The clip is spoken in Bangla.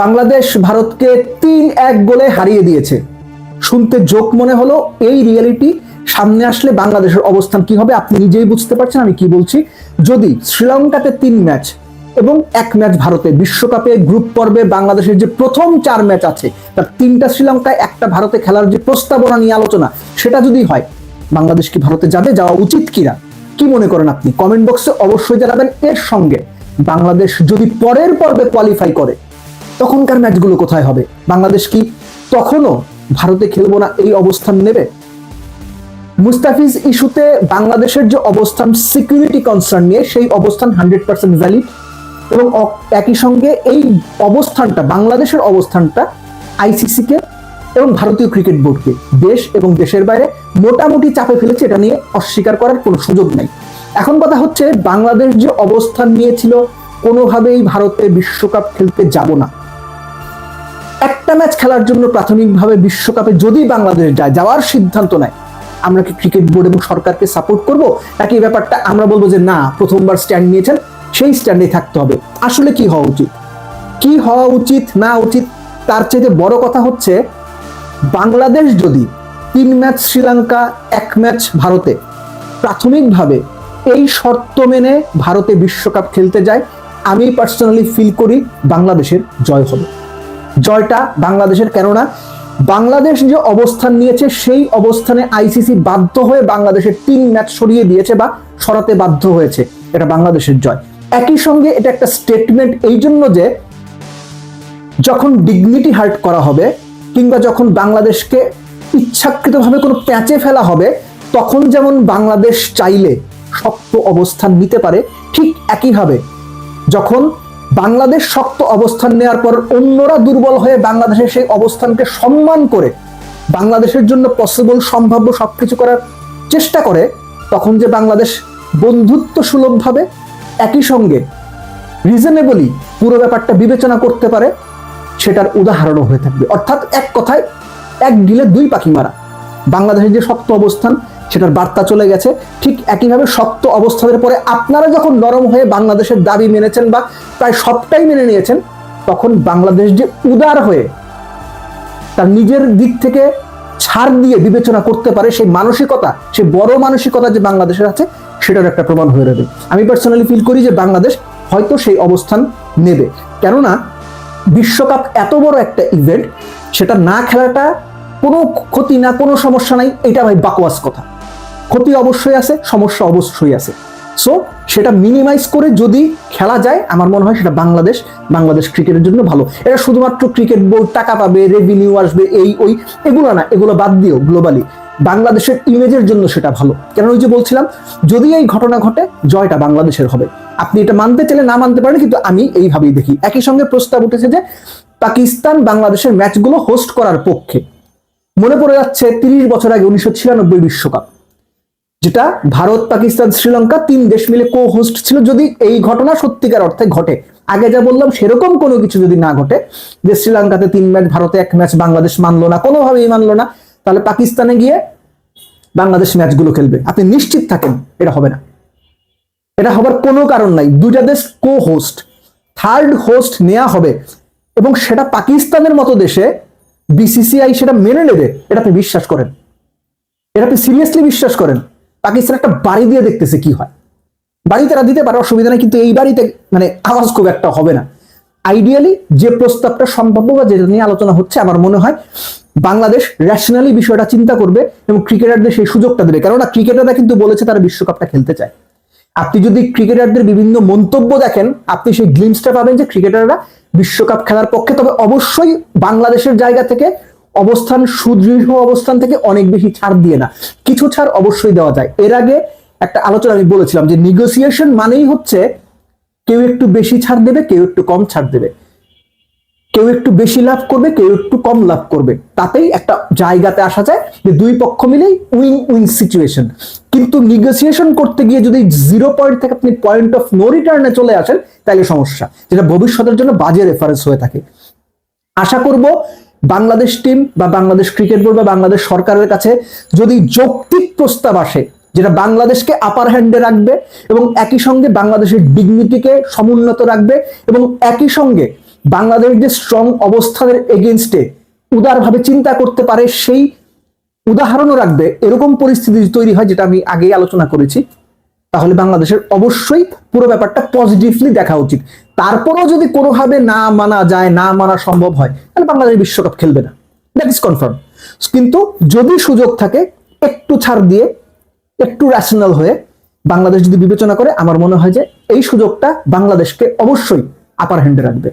বাংলাদেশ ভারতকে তিন এক গোলে হারিয়ে দিয়েছে। শুনতে জোক মনে হলো, এই রিয়েলিটি সামনে আসলে বাংলাদেশের অবস্থান কি হবে আপনি নিজেই বুঝতে পারছেন আমি কি বলছি। যদি শ্রীলঙ্কাতে তিন ম্যাচ এবং এক ম্যাচ ভারতে বিশ্বকাপে গ্রুপ পর্বে বাংলাদেশের যে প্রথম চার ম্যাচ আছে, তার তিনটা শ্রীলঙ্কায়, একটা ভারতে খেলার যে প্রস্তাবনা নিয়ে আলোচনা, সেটা যদি হয়, বাংলাদেশ কি ভারতে যাবে, যাওয়া উচিত কিনা? কি মনে করেন আপনি? কমেন্ট বক্সে অবশ্যই জানাবেন। এর সঙ্গে বাংলাদেশ যদি পরের পর্বে কোয়ালিফাই করে তখনকার ম্যাচগুলো কোথায় হবে? বাংলাদেশ কি তখনও ভারতে খেলব না এই অবস্থান নেবে? মুস্তাফিজ ইস্যুতে বাংলাদেশের যে অবস্থান সিকিউরিটি কনসার্ন নিয়ে সেই অবস্থান হান্ড্রেড পার্সেন্ট ভ্যালিড এবং একই সঙ্গে এই অবস্থানটা, বাংলাদেশের অবস্থানটা আইসিসি কে এবং ভারতীয় ক্রিকেট বোর্ডকে দেশ এবং দেশের বাইরে মোটামুটি চাপে ফেলেছে এটা নিয়ে অস্বীকার করার কোনো সুযোগ নাই। এখন কথা হচ্ছে বাংলাদেশ যে অবস্থান নিয়েছিল কোনোভাবেই ভারতে বিশ্বকাপ খেলতে যাব না। একটা ম্যাচ খেলার জন্য প্রাথমিকভাবে বিশ্বকাপে যদি বাংলাদেশ যায়, যাওয়ার সিদ্ধান্ত নেয়, আমরা কি ক্রিকেট বোর্ড এবং সরকারকে সাপোর্ট করব? নাকি ব্যাপারটা আমরা বলব যে না, প্রথমবার স্ট্যান্ড নিয়েছেন, সেই স্ট্যান্ডে থাকতে হবে। আসলে কি হওয়া উচিত? কি হওয়া উচিত, না উচিত? তার চেয়ে বড় কথা হচ্ছে, বাংলাদেশ যদি তিন ম্যাচ শ্রীলঙ্কা, এক ম্যাচ ভারতে, প্রাথমিকভাবে এই শর্ত মেনে ভারতে বিশ্বকাপ খেলতে যায়, আমি পার্সোনালি ফিল করি বাংলাদেশের জয় হবে। জয়টা বাংলাদেশের কেননা? বাংলাদেশ যে অবস্থান নিয়েছে, সেই অবস্থানে আইসিসি বাধ্য হয়ে বাংলাদেশের তিন ম্যাচ সরিয়ে দিয়েছে বা সরাতে বাধ্য হয়েছে। এটা বাংলাদেশের জয়। একই সঙ্গে এটা একটা স্টেটমেন্ট এই জন্য যে, যখন ডিগনিটি হার্ট করা হবে কিংবা যখন বাংলাদেশকে ইচ্ছাকৃতভাবে কোনো প্যাচে ফেলা হবে, তখন যেমন বাংলাদেশ চাইলে শক্ত অবস্থান নিতে পারে, ঠিক একইভাবে যখন বাংলাদেশ শক্ত অবস্থান নেওয়ার পর অন্যরা দুর্বল হয়ে বাংলাদেশের সেই অবস্থানকে সম্মান করে বাংলাদেশের জন্য পসিবল সম্ভাব্য সবকিছু করার চেষ্টা করে, তখন যে বাংলাদেশ বন্ধুত্ব সুলভভাবে একই সঙ্গে রিজনেবলি পুরো ব্যাপারটা বিবেচনা করতে পারে, সেটার উদাহরণও হয়ে থাকবে। অর্থাৎ এক কথায় এক গিলে দুই পাখি মারা। বাংলাদেশের যে শক্ত অবস্থান সেটার বার্তা চলে গেছে। ঠিক একইভাবে শক্ত অবস্থানের পরে আপনারা যখন নরম হয়ে বাংলাদেশের দাবি মেনেছেন বা প্রায় সবটাই মেনে নিয়েছেন, তখন বাংলাদেশ যে উদার হয়ে তার নিজের দিক থেকে ছাড় দিয়ে বিবেচনা করতে পারে সেই মানসিকতা, সেই বড় মানসিকতা যে বাংলাদেশের আছে, সেটার একটা প্রমাণ হয়ে যাবে। আমি পার্সোনালি ফিল করি যে বাংলাদেশ হয়তো সেই অবস্থান নেবে। কেননা বিশ্বকাপ এত বড় একটা ইভেন্ট সেটা না খেলাটা কোনো ক্ষতি না কোনো সমস্যা নাই, এটা ভাই বাকওয়াস কথা। ক্ষতি অবশ্যই আছে, সমস্যা অবশ্যই আছে। সো সেটা মিনিমাইজ করে যদি খেলা যায়, আমার মনে হয় সেটা বাংলাদেশ বাংলাদেশ ক্রিকেটের জন্য ভালো। এটা শুধুমাত্র ক্রিকেট বোর্ড টাকা পাবে রেভিনিউ আসবে, এই, ওই, এগুলো না, এগুলো বাদ দিও গ্লোবালি বাংলাদেশের ইমেজের জন্য সেটা ভালো। কেন ওই যে বলছিলাম, যদি এই ঘটনা ঘটে, জয়টা বাংলাদেশের হবে। আপনি এটা মানতে চাইলে না মানতে পারেন, কিন্তু আমি এইভাবেই দেখি। একই সঙ্গে প্রস্তাব উঠেছে যে, পাকিস্তান বাংলাদেশের ম্যাচগুলো হোস্ট করার পক্ষে। মনে পড়ে যাচ্ছে তিরিশ বছর আগে উনিশশো ছিয়ানব্বই বিশ্বকাপ। যেটা ভারত, পাকিস্তান, শ্রীলঙ্কা তিন দেশ মিলে কো হোস্ট ছিল যদি এই ঘটনা সত্যিকার অর্থে ঘটে। আগে যা বললাম, সেরকম কোনো কিছু যদি না ঘটে, যে শ্রীলঙ্কাতে তিন ম্যাচ, ভারতে এক ম্যাচ, বাংলাদেশ মানলো না, কোনোভাবেই মানলো না, তাহলে পাকিস্তানে গিয়ে বাংলাদেশ ম্যাচগুলো খেলবে। আপনি নিশ্চিত থাকেন, এটা হবে না। এটা হবার কোনো কারণ নাই। দুইটা দেশ কো হোস্ট থার্ড হোস্ট নেওয়া হবে। এবং সেটা পাকিস্তানের মতো দেশে বিসিসিআই সেটা মেনে নেবে, এটা আপনি বিশ্বাস করেন। এটা আপনি সিরিয়াসলি বিশ্বাস করেন। পাকিস্তান একটা বাড়ি দিয়ে দেখতেছে কি হয়। বাড়ি তারা দিতে পারে অসুবিধা নেই, কিন্তু এই বাড়িতে মানে আওয়াজ খুব একটা হবে না। আইডিয়ালি যে প্রস্তাবটা সম্ভাব্য বা যেটা নিয়ে আলোচনা হচ্ছে, আমার মনে হয় বাংলাদেশ র্যাশনালি বিষয়টা চিন্তা করবে এবং ক্রিকেটারদের সেই সুযোগটা দেবে। কেননা ক্রিকেটাররা কিন্তু বলেছে তারা বিশ্বকাপটা খেলতে চায়। আপনি যদি ক্রিকেটারদের বিভিন্ন মন্তব্য দেখেন, আপনি সেই গ্লিমসটা পাবেন যে ক্রিকেটাররা বিশ্বকাপ খেলার পক্ষে, তবে অবশ্যই বাংলাদেশের জায়গা থেকে অবস্থান সুদৃঢ় অবস্থান থেকে অনেক বেশি ছাড় দিয়ে না। কিছু ছাড় অবশ্যই দেওয়া যায়। এর আগে একটা আলোচনা আমি বলেছিলাম যে নিগোসিয়েশন মানেই হচ্ছে কেউ একটু বেশি ছাড় দেবে, কেউ একটু কম ছাড় দেবে। কেউ একটু বেশি লাভ করবে, কেউ একটু কম লাভ করবে। তাতেই একটা জায়গাতে আসা যায় যে দুই পক্ষ মিলেই উইন উইন সিচুয়েশন কিন্তু নিগোসিয়েশন করতে গিয়ে যদি জিরো পয়েন্ট থেকে আপনি পয়েন্ট অফ নো রিটার্নে চলে আসেন, তাহলে সমস্যা। যেটা ভবিষ্যতের জন্য বাজে রেফারেন্স হয়ে থাকে। আশা করব বাংলাদেশ টিম বা বাংলাদেশ ক্রিকেট বোর্ড বা বাংলাদেশ সরকারের কাছে যদি যৌক্তিক প্রস্তাব আসে, যেটা বাংলাদেশকে আপার হ্যান্ডে রাখবে এবং একই সঙ্গে বাংলাদেশের ডিগনিটিকে সমুন্নত রাখবে এবং একই সঙ্গে বাংলাদেশ যে স্ট্রং অবস্থানের এগেনস্টে উদারভাবে চিন্তা করতে পারে, সেই উদাহরণও রাখবে। এরকম পরিস্থিতি তৈরি হয়, যেটা আমি আগেই আলোচনা করেছি। তাহলে বাংলাদেশের অবশ্যই পুরো ব্যাপারটা পজিটিভলি দেখা উচিত। তারপরেও যদি কোনোভাবে না মানা যায়, না মানা সম্ভব হয়, তাহলে বাংলাদেশ বিশ্বকাপ খেলবে না। দ্যাট ইজ কনফার্ম কিন্তু যদি সুযোগ থাকে, একটু ছাড় দিয়ে, একটু ন্যাশনাল হয়ে বাংলাদেশ যদি বিবেচনা করে, আমার মনে হয় যে এই সুযোগটা বাংলাদেশকে অবশ্যই আপার হ্যান্ডে রাখবে।